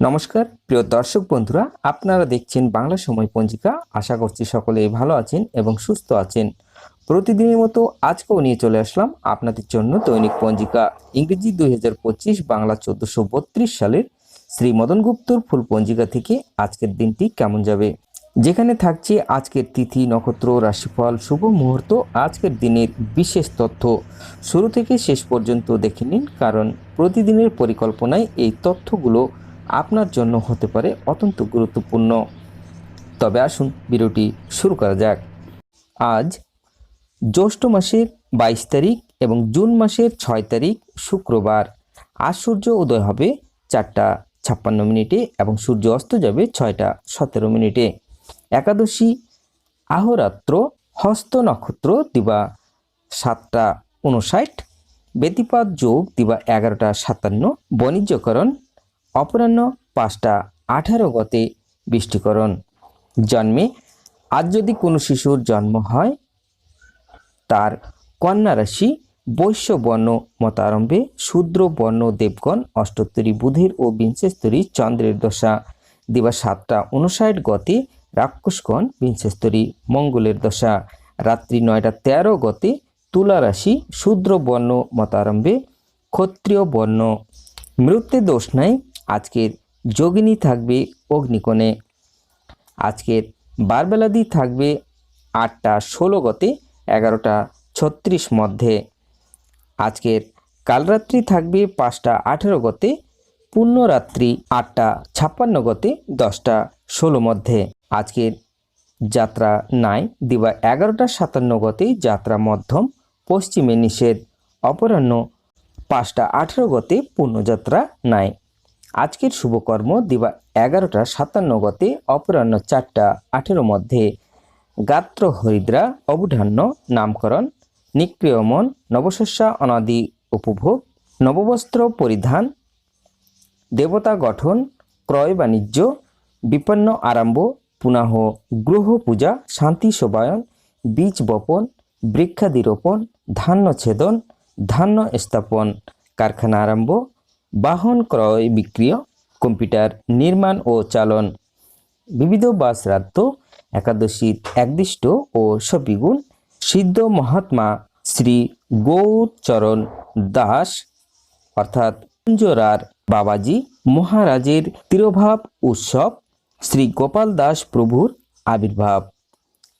নমস্কার, প্রিয় দর্শক বন্ধুরা, আপনারা দেখছেন বাংলা সময় পঞ্জিকা। আশা করছি সকলে ভালো আছেন এবং সুস্থ আছেন। প্রতিদিনের মতো আজকেও নিয়ে চলে আসলাম আপনাদের জন্য দৈনিক পঞ্জিকা। ইংরেজি দুই হাজার পঁচিশ বাংলা চোদ্দোশো সালের শ্রী মদন গুপ্তর ফুল পঞ্জিকা থেকে আজকের দিনটি কেমন যাবে? যেখানে থাকছে আজকের তিথি, নক্ষত্র, রাশিফল, শুভ মুহূর্ত, আজকের দিনের বিশেষ তথ্য। শুরু থেকে শেষ পর্যন্ত দেখে নিন, কারণ প্রতিদিনের পরিকল্পনায় এই তথ্যগুলো আপনার জন্য হতে পারে অত্যন্ত গুরুত্বপূর্ণ। তবে আসুন ভিডিওটি শুরু করা যাক। আজ জ্যৈষ্ঠ মাসের বাইশ তারিখ এবং জুন মাসের ছয় তারিখ শুক্রবার। আজ সূর্য উদয় হবে চারটা ছাপ্পান্ন মিনিটে এবং সূর্য অস্ত যাবে ছয়টা সতেরো মিনিটে। একাদশী আহরাত্র হস্ত নক্ষত্র দিবা সাতটা উনষাট ব্যতিপাত যোগ দিবা এগারোটা সাতান্ন, বাণিজ্যকরণ অপরাহ্ন পাঁচটা আঠারো গতে বৃষ্টিকরণ। জন্মে আজ যদি কোনো শিশুর জন্ম হয়, তার কন্যা রাশি বৈশ্য বর্ণ মতারম্ভে শূদ্র বর্ণ দেবগণ অষ্টোত্তরী বুধের ও বিংশস্তরী চন্দ্রের দশা। দিবা সাতটা উনষাট গতে রাক্ষসগণ বিংশস্তরী মঙ্গলের দশা। রাত্রি নয়টা তেরো গতে তুলা রাশি শূদ্র বর্ণ মতারম্ভে ক্ষত্রিয় বর্ণ। মৃত্যু দোষ নাই আজকের যোগিনী থাকবে অগ্নিকোণে। আজকের বারবেলাদি থাকবে আটটা ষোলো গতে এগারোটা ছত্রিশ মধ্যে। আজকের কালরাত্রি থাকবে পাঁচটা আঠেরো গতে, পূর্ণরাত্রি আটটা ছাপ্পান্ন গতে দশটা ষোলো মধ্যে। আজকের যাত্রা নাই, দিবা এগারোটা সাতান্ন গতে যাত্রা মধ্যম, পশ্চিমে নিষেধ, অপরাহ্ন পাঁচটা আঠেরো গতে পূর্ণযাত্রা নাই। আজকের শুভকর্ম দিবা এগারোটা সাতান্ন গতে, অপরাহ্ন চারটা আঠেরো মধ্যে। গাত্র হরিদ্রা অবধান্য নামকরণ নিক্রিয়মন নবশস্যা, অনাদি উপভোগ, নববস্ত্র পরিধান, দেবতা গঠন, ক্রয় বাণিজ্য, বিপন্ন আরম্ভ পুনঃ গ্রহ পূজা, শান্তি শোভায়ন, বীজ বপন বৃক্ষাদি রোপণ ধান্য ছেদন, ধান্য স্থাপন, কারখানা আরম্ভ বাহন ক্রয়, বিক্রিয়, কম্পিউটার নির্মাণ ও চালন। বিবিধ বা শ্রাদ্ধ একাদশীর একদিষ্ট ও সবিগুণ সিদ্ধ মহাত্মা শ্রী গৌরচরণ দাস, অর্থাৎ কুঞ্জরার বাবাজি মহারাজের তিরোভাব উৎসব শ্রী গোপাল দাস প্রভুর আবির্ভাব।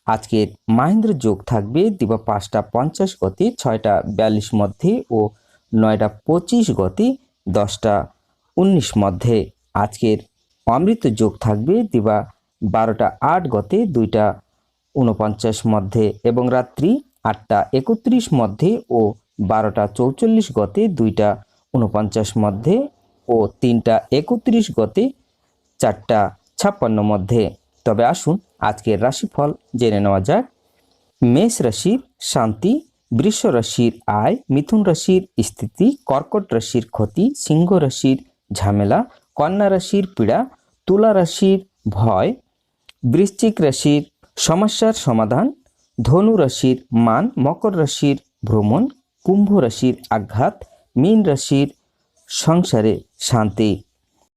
আজকের মাহেন্দ্র যোগ থাকবে দিবা পাঁচটা পঞ্চাশ গতি, ছয়টা বিয়াল্লিশ মধ্যে ও নয়টা পঁচিশ গতি দশটা উনিশ মধ্যে। আজকের অমৃত যোগ থাকবে দিবা বারোটা আট গতে দুইটা উনপঞ্চাশ মধ্যে এবং রাত্রি আটটা একত্রিশ মধ্যে ও বারোটা চৌচল্লিশ গতে দুইটা উনপঞ্চাশ মধ্যে ও তিনটা একত্রিশ গতে চারটা ছাপ্পান্ন মধ্যে। তবে আসুন আজকের রাশিফল জেনে নেওয়া যাক। মেষ রাশির শান্তি বৃষ রাশির আয় মিথুন রাশির স্থিতি কর্কট রাশির ক্ষতি সিংহ রাশির ঝামেলা কন্যা রাশির পীড়া তুলা রাশির ভয় বৃশ্চিক রাশির সমস্যার সমাধান ধনু রাশির মান মকর রাশির ভ্রমণ কুম্ভ রাশির আঘাত মীন রাশির সংসারে শান্তি।